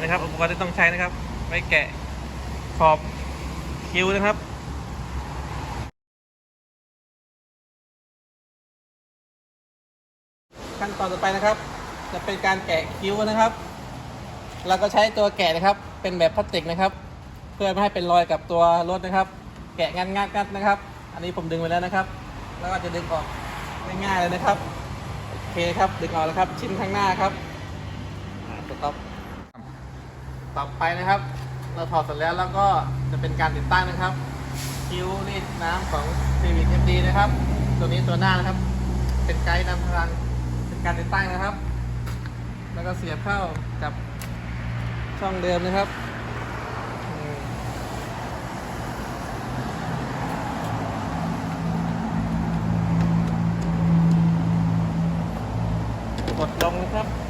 นะครับอุปกรณ์ที่ต้องใช้นะครับไว้แกะขอบคิ้วนะครับขั้นตอนต่อไปนะครับ จะเป็นการแกะคิ้วนะครับ เราก็ใช้ตัวแกะนะครับ เป็นแบบพลาสติกนะครับ เพื่อไม่ให้เป็นรอยกับตัวรถนะครับ แกะงัดงัดงัดนะครับ อันนี้ผมดึงไปแล้วนะครับ แล้วก็จะดึงออกง่ายๆเลยนะครับโอเคครับดึงออกแล้วครับชิ้นข้างหน้าครับอ่าสต็อป ต่อไปนะครับ เราถอดเสร็จแล้วแล้วก็จะเป็นการติดตั้งนะครับคิ้วรีดน้ำของ c v ดีนะครับ ตัวนี้ตัวหน้านะครับ เป็นไกด์นำทางเป็นการติดตั้งนะครับ แล้วก็เสียบเข้ากับช่องเดิมนะครับกดลงนะครับ